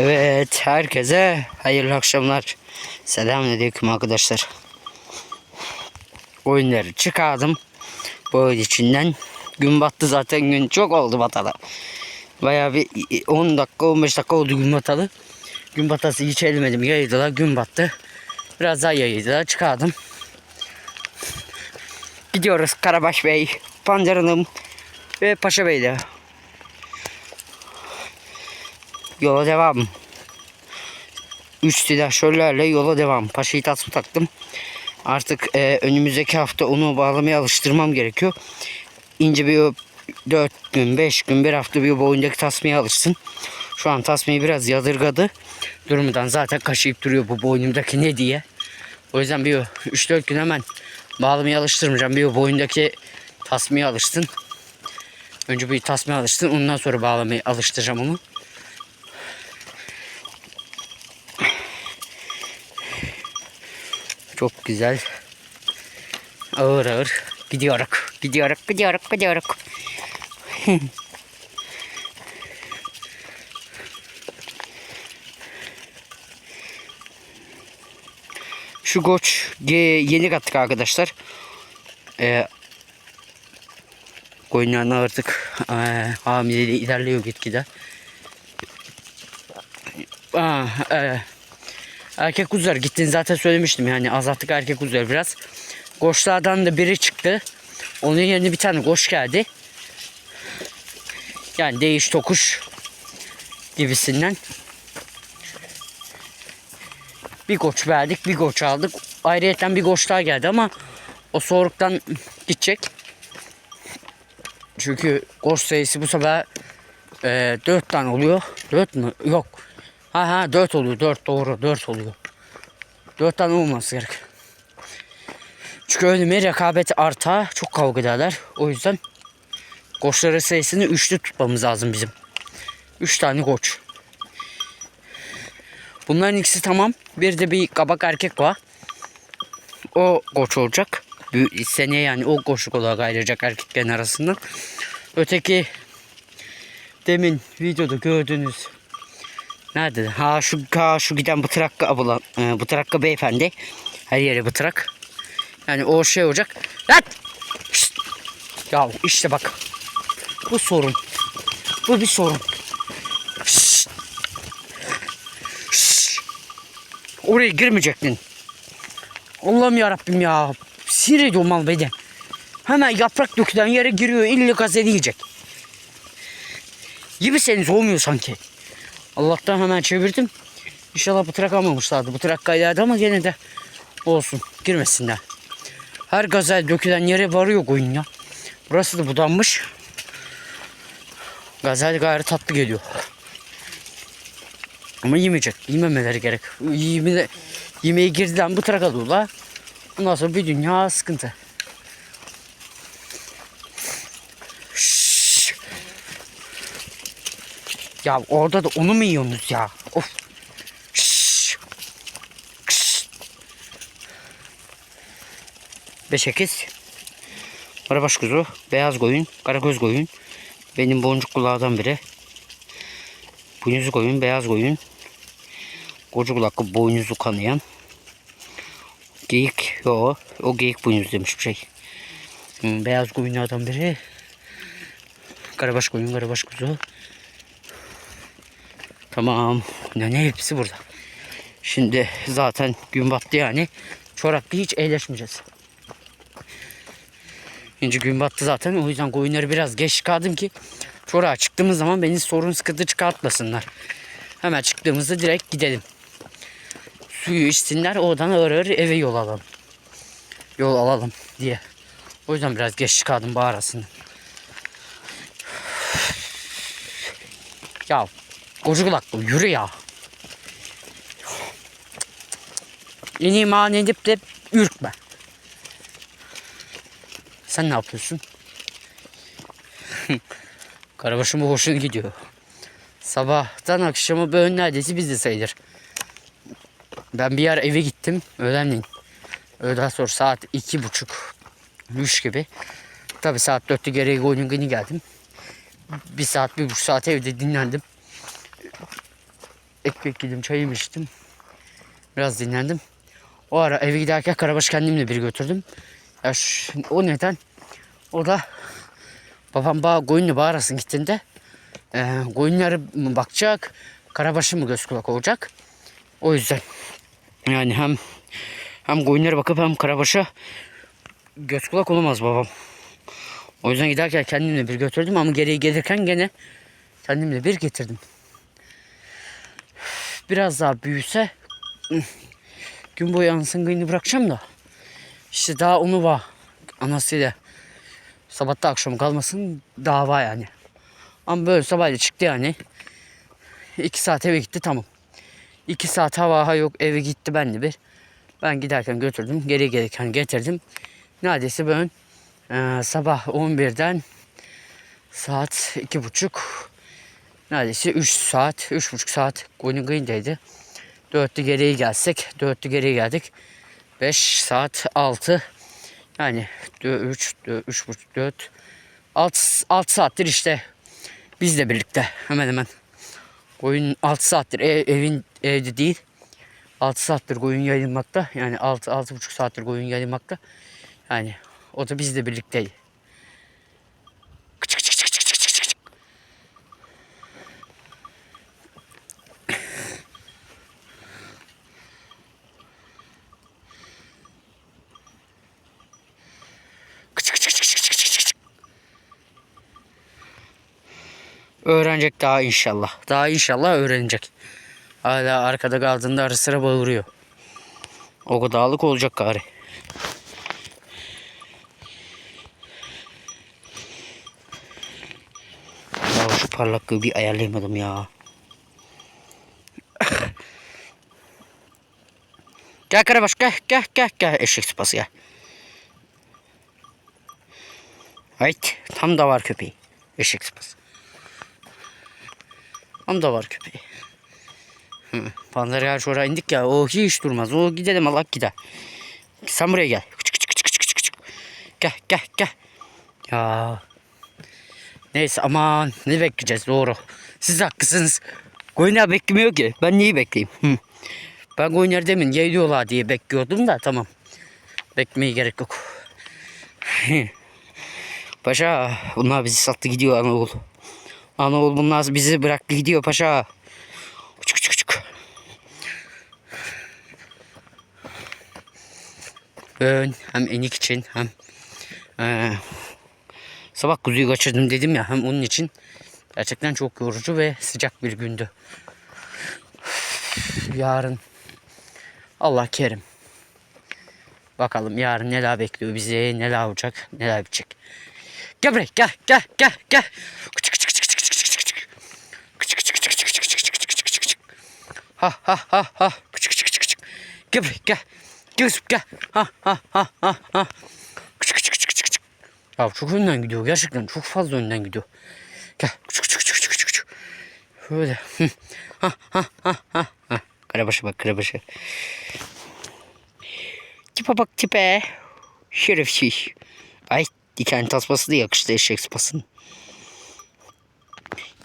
Evet, herkese hayırlı akşamlar. Selamünaleyküm arkadaşlar. Oyunları çıkardım. Bu oyun içinden. Gün battı zaten gün çok oldu batalı. Bayağı bir 10 dakika 15 dakika oldu gün batalı. Gün batası hiç elmedim yayıldılar gün battı. Biraz daha yayıldılar çıkardım. Gidiyoruz Karabaş Bey, Pancar Hanım ve Paşa Bey'le. Yola devam. Üç silahşörlerle yola devam. Paşayı tasma taktım. Artık e, önümüzdeki hafta onu bağlamaya alıştırmam gerekiyor. İnce bir 4 gün, 5 gün, bir hafta bir boyundaki tasmaya alışsın. Şu an tasmayı biraz yadırgadı. Durmadan zaten kaşıyıp duruyor bu boynumdaki ne diye. O yüzden bir 3-4 gün hemen bağlamaya alıştırmayacağım. Bir boyundaki tasmaya alışsın. Önce bir tasmaya alışsın. Ondan sonra bağlamaya alıştıracağım onu. Çok güzel. Ağır ağır gidiyoruz. Gidiyoruz, gidiyoruz, gidiyoruz. Şu koç ye- yeni kattık arkadaşlar. Ee, koyunların artık e, hamileliği ilerliyor gitgide. Aa, e, erkek kuzular gittiğini zaten söylemiştim yani azalttık erkek kuzular biraz. Koçlardan da biri çıktı. Onun yerine bir tane koç geldi. Yani değiş tokuş gibisinden. Bir koç verdik, bir koç aldık. Ayrıyeten bir koç daha geldi ama o soğuktan gidecek. Çünkü koç sayısı bu sefer e, 4 tane oluyor. 4 mü? Yok. Ha ha 4 oluyor. 4 doğru 4 oluyor. 4 tane olması gerek. Çünkü ölüme rekabet arta çok kavga ederler. O yüzden koçların sayısını 3'lü tutmamız lazım bizim. 3 tane koç. Bunların ikisi tamam. Bir de bir kabak erkek var. O koç olacak. Bir seneye yani o koçluk olarak ayrılacak erkeklerin arasından. Öteki demin videoda gördüğünüz nerede? Ha şu ha, şu giden bu trakka abla, e, bu trakka beyefendi. Her yere bu trak. Yani o şey olacak. Lan! Şşt! Ya işte bak. Bu sorun. Bu bir sorun. Şşt! Şşt! Oraya girmeyecektin. Allah'ım ya Rabbim ya. Sinir ediyor mal beni. Hemen yaprak dökülen yere giriyor. İlle gazete yiyecek. Yemeseniz olmuyor sanki. Allah'tan hemen çevirdim. İnşallah bu trak almamışlardı. Bu trak kaydardı ama gene de olsun. Girmesinler. Her gazel dökülen yere varıyor koyun ya. Burası da budanmış. Gazel gayet tatlı geliyor. Ama yemeyecek. Yememeleri gerek. Yeme, yemeğe girdiler bu tarafa alıyorlar. Ondan sonra bir dünya sıkıntı. Ya orada da onu mu yiyorsunuz ya? Of. Şşş. Şşş. Beşekiz. Karabaş kuzu, beyaz koyun, karagöz koyun. Benim boncuk kulağdan biri. Boynuzlu koyun, beyaz koyun. Koca kulaklı boynuzlu kanayan. Geyik, yo, o geyik boynuz demiş bir şey. Hmm, beyaz koyunlardan biri. Karabaş koyun, karabaş kuzu. Tamam. Ne hepsi burada. Şimdi zaten gün battı yani. Çoraklı hiç eğleşmeyeceğiz. Şimdi gün battı zaten. O yüzden koyunları biraz geç çıkardım ki çorağa çıktığımız zaman beni sorun sıkıntı çıkartmasınlar. Hemen çıktığımızda direkt gidelim. Suyu içsinler oradan ağır ağır eve yol alalım. Yol alalım diye. O yüzden biraz geç çıkardım bu arasını. Ya koca kulaklı yürü ya. Yeni iman edip de ürkme. Sen ne yapıyorsun? Karabaşım bu gidiyor. Sabahtan akşama böyle neredeyse bizde sayılır. Ben bir yer eve gittim öğlenleyin. Öğleden sonra saat iki buçuk, üç gibi. Tabi saat dörtte geri oyunun günü geldim. Bir saat, bir buçuk saat evde dinlendim. Ekmek yedim, çayımı içtim. Biraz dinlendim. O ara eve giderken Karabaş kendimle bir götürdüm. Ya şu- o neden? O da babam bağ, koyunlu bağırasın gittiğinde e, koyunları mı bakacak, Karabaş'ı mı göz kulak olacak? O yüzden yani hem hem koyunlara bakıp hem Karabaş'a göz kulak olamaz babam. O yüzden giderken kendimle bir götürdüm ama geriye gelirken gene kendimle bir getirdim. Biraz daha büyüse gün boyu anasının kıyını bırakacağım da işte daha onu var anasıyla sabahta akşam kalmasın dava yani. Ama böyle sabahleyin çıktı yani. iki saat eve gitti tamam. İki saat hava ha yok eve gitti ben de bir. Ben giderken götürdüm. Geri gelirken getirdim. Neredeyse ben e, sabah 11'den saat iki buçuk neredeyse 3 saat, üç buçuk saat Golden Green'deydi. Dörtlü geriye gelsek, dörtlü geriye geldik. 5 saat 6 yani 3, 3 buçuk 4 6, 6 saattir işte bizle birlikte hemen hemen. Koyun 6 saattir ev- evin evde değil. 6 saattir koyun yayılmakta. Yani 6 6 buçuk saattir koyun yayılmakta. Yani o da bizle birlikteydi. Öğrenecek daha inşallah. Daha inşallah öğrenecek. Hala arkada kaldığında ara sıra bağırıyor. O kadarlık olacak gari. Ya şu parlaklığı bir ayarlayamadım ya. gel Karabaş gel gel gel gel eşek sıpası gel. Hayt tam da var köpeği. Eşek sıpası. Tam da var köpeği. Ya şuraya indik ya o hiç durmaz. O gidelim Allah gider. Sen buraya gel. Küçük küçük küçük küçük küçük. Gel gel gel. Ya. Neyse aman ne bekleyeceğiz doğru. Siz haklısınız. Koyunlar beklemiyor ki. Ben neyi bekleyeyim? Hı. Ben koyunlar demin geliyorlar diye bekliyordum da tamam. Beklemeye gerek yok. Paşa bunlar bizi sattı gidiyor anaoğul. Anaoğul bunlar bizi bıraktı gidiyor paşa. Küçük küçük küçük. Ben hem enik için hem eee, sabah kuzuyu kaçırdım dedim ya hem onun için gerçekten çok yorucu ve sıcak bir gündü. Yarın Allah kerim. Bakalım yarın neler bekliyor bizi, neler olacak, neler bitecek. Gel gel, gel, gel, gel. Ha ha ha ha. Küçük küçük küçük küçük. Gel buraya, gel. Gel gel. Ha ha ha ha ha. Küçük küçük küçük küçük küçük. Ya çok önden gidiyor gerçekten çok fazla önden gidiyor. Gel küçük küçük küçük küçük küçük. Şöyle. Ha ha ha ha ha. Karabaşı bak karabaşı. Tipe bak tipe. Şerefsiz. Ay diken tasması da yakıştı eşek sıpasının.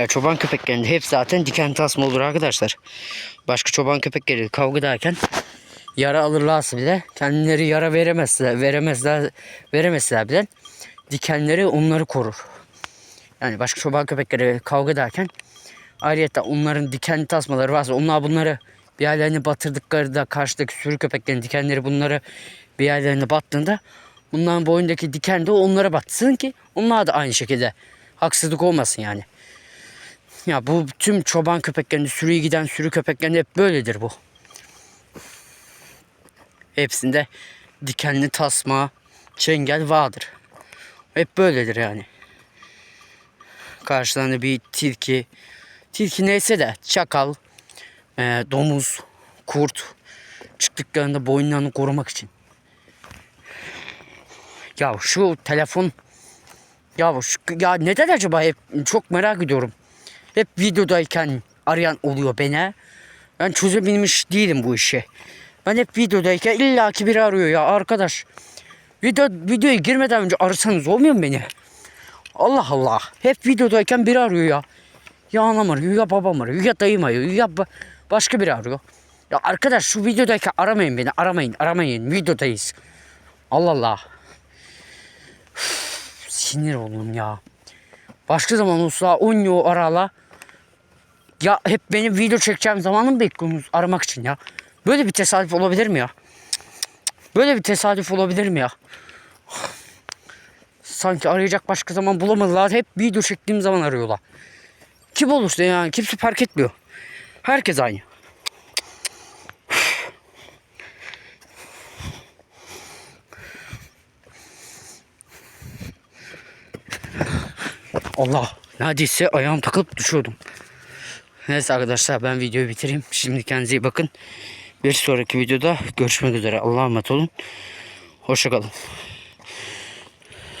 Ya çoban köpeklerinde hep zaten diken tasma olur arkadaşlar. Başka çoban köpekleri kavga ederken yara alırlarsa bile kendileri yara veremezler, veremezler, veremezler bile dikenleri onları korur. Yani başka çoban köpekleri kavga ederken ayrıca onların dikenli tasmaları varsa onlar bunları bir yerlerine batırdıkları da karşıdaki sürü köpeklerin dikenleri bunları bir yerlerine battığında bunların boyundaki diken de onlara batsın ki onlar da aynı şekilde haksızlık olmasın yani. Ya bu tüm çoban köpeklerinde sürüye giden sürü köpeklerinde hep böyledir bu. Hepsinde dikenli tasma, çengel vardır. Hep böyledir yani. Karşılarında bir tilki, tilki neyse de çakal, e, domuz, kurt çıktıklarında boyunlarını korumak için. Ya şu telefon ya, şu, ya neden acaba hep çok merak ediyorum. Hep videodayken arayan oluyor beni. Ben çözebilmiş değilim bu işi. Ben hep videodayken illaki biri arıyor ya arkadaş. Video, videoya girmeden önce arasanız olmuyor mu beni? Allah Allah. Hep videodayken biri arıyor ya. Ya anam arıyor, ya babam arıyor, ya dayım arıyor, ya ba- Başka biri arıyor. Ya arkadaş şu videodayken aramayın beni. Aramayın aramayın. Videodayız. Allah Allah. Üf, sinir oldum ya. Başka zaman olsa oynuyor arala. Ya hep benim video çekeceğim zamanı mı bekliyorsunuz aramak için ya? Böyle bir tesadüf olabilir mi ya? Böyle bir tesadüf olabilir mi ya? Sanki arayacak başka zaman bulamadılar. Hep video çektiğim zaman arıyorlar. Kim olursa yani kimse fark etmiyor. Herkes aynı. Allah neredeyse ayağım takılıp düşüyordum. Neyse arkadaşlar ben videoyu bitireyim. Şimdi kendinize iyi bakın. Bir sonraki videoda görüşmek üzere. Allah'a emanet olun. Hoşçakalın.